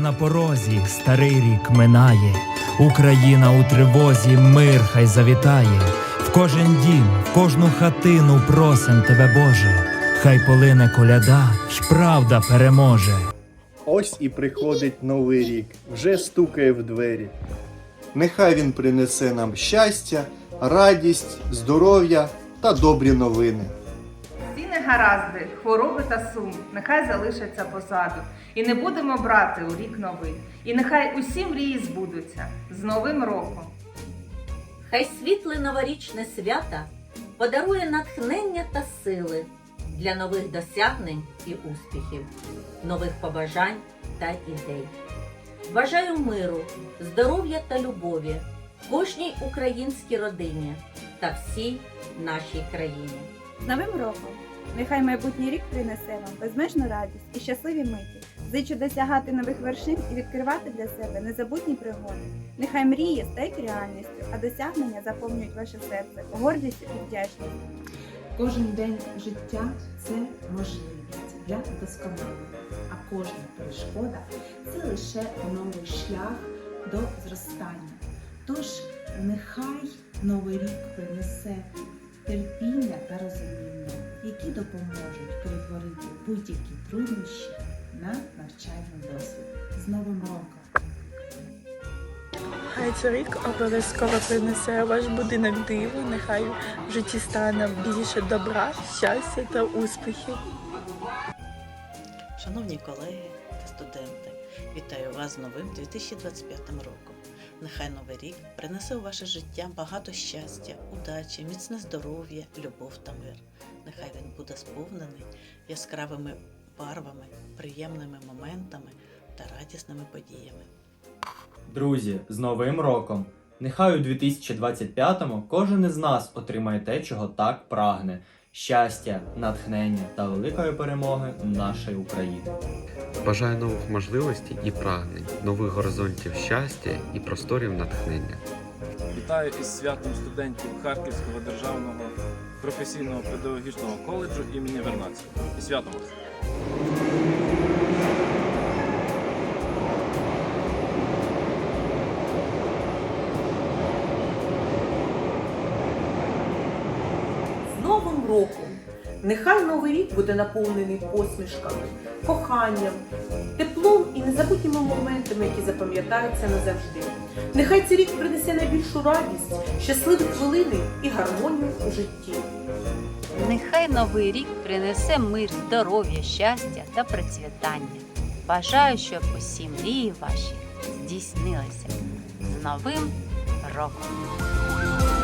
на порозі, старий рік минає. Україна у тривозі, мир хай завітає. В кожен дім, в кожну хатину просим тебе, Боже. Хай полине коляда, ж правда переможе. Ось і приходить новий рік, вже стукає в двері. Нехай він принесе нам щастя, радість, здоров'я та добрі новини. Негаразди, хвороби та сум, нехай залишаться позаду. І не будемо брати у рік новий. І нехай усі мрії збудуться з Новим роком. Хай світле новорічне свята подарує натхнення та сили для нових досягнень і успіхів, нових побажань та ідей. Бажаю миру, здоров'я та любові кожній українській родині та всій нашій країні. З Новим роком! Нехай майбутній рік принесе вам безмежну радість і щасливі миті. Зичу досягати нових вершин і відкривати для себе незабутні пригоди. Нехай мрії стають реальністю, а досягнення заповнюють ваше серце гордістю і вдячністю. Кожен день життя це можливість для вдосконалення, а кожна перешкода це лише новий шлях до зростання. Тож нехай новий рік принесе терпіння та розуміння, які допоможуть перетворити будь-які труднощі на навчальний досвід. З Новим роком! Хай цей рік обов'язково принесе ваш будинок диво, нехай в житті стане більше добра, щастя та успіхів. Шановні колеги та студенти, вітаю вас з новим 2025 роком. Нехай новий рік принесе у ваше життя багато щастя, удачі, міцне здоров'я, любов та мир. Нехай він буде сповнений яскравими барвами, приємними моментами та радісними подіями. Друзі, з Новим роком! Нехай у 2025-му кожен із нас отримає те, чого так прагне: щастя, натхнення та великої перемоги нашої України. Бажаю нових можливостей і прагнень, нових горизонтів щастя і просторів натхнення. Вітаю із святом студентів Харківського державного професійного педагогічного коледжу імені Вернадського. І святом вас! Новим роком! Нехай новий рік буде наповнений посмішками, коханням, теплом і незабутніми моментами, які запам'ятаються назавжди. Нехай цей рік принесе найбільшу радість, щасливі хвилини і гармонію у житті. Нехай новий рік принесе мир, здоров'я, щастя та процвітання. Бажаю, щоб усі мрії ваші здійснилися з Новим роком!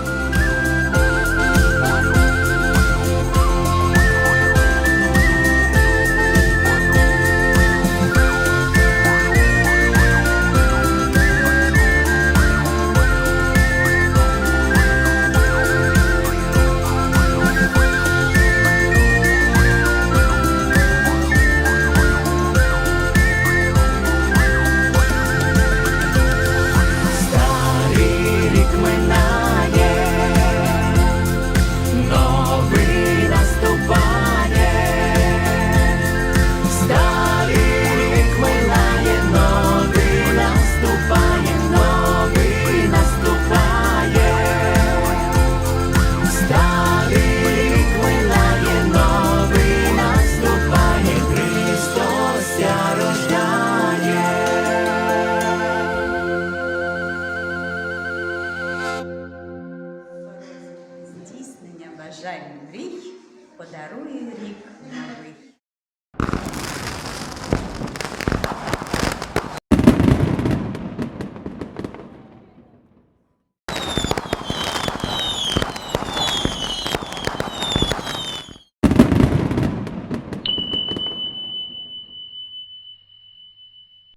Бажань мрій подарує рік.